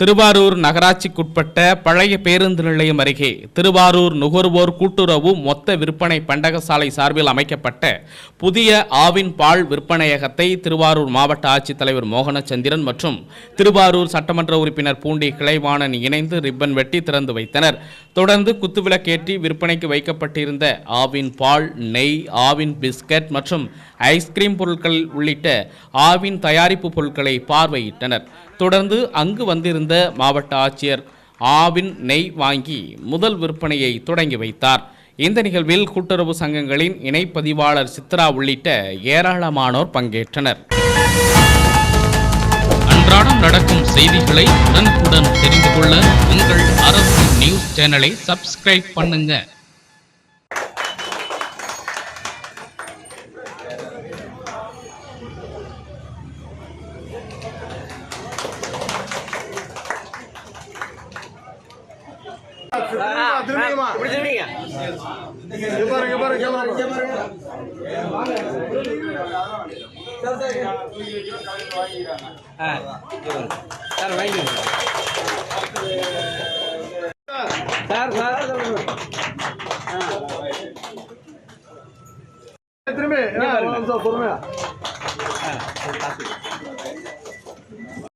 திருவாரூர் நகராட்சிக்குட்பட்ட பழைய பேருந்து நிலையம் அருகே திருவாரூர் நுகர்வோர் கூட்டுறவு மொத்த விற்பனை பண்டகசாலை சார்பில் அமைக்கப்பட்ட புதிய ஆவின் பால் விற்பனையகத்தை திருவாரூர் மாவட்ட ஆட்சித்தலைவர் மோகனச்சந்திரன் மற்றும் திருவாரூர் சட்டமன்ற உறுப்பினர் பூண்டி கிளைவாணன் இணைந்து ரிப்பன் வெட்டி திறந்து வைத்தனர். தொடர்ந்து குத்துவிளக்கேற்றி விற்பனைக்கு வைக்கப்பட்டிருந்த ஆவின் பால் நெய் ஆவின் பிஸ்கட் மற்றும் ஐஸ்கிரீம் பொருட்கள் உள்ளிட்ட ஆவின் தயாரிப்பு பொருட்களை பார்வையிட்டனர். தொடர்ந்து அங்கு வந்திருந்த மாவட்ட ஆட்சியர் ஆவின் நெய் வாங்கி முதல் விற்பனையை தொடங்கி வைத்தார். இந்த நிகழ்வில் கூட்டுறவு சங்கங்களின் இணைப்பதிவாளர் சித்ரா உள்ளிட்ட ஏராளமானோர் பங்கேற்றனர். அன்றாடம் நடக்கும் செய்திகளை உடனுக்குடன் தெரிந்து கொள்ள உங்கள் அரசு நியூஸ் சேனலை சப்ஸ்கிரைப் பண்ணுங்கள் சார் வாங்கிக்கோங்க சார் சார் திரும்பி பொறுமையா.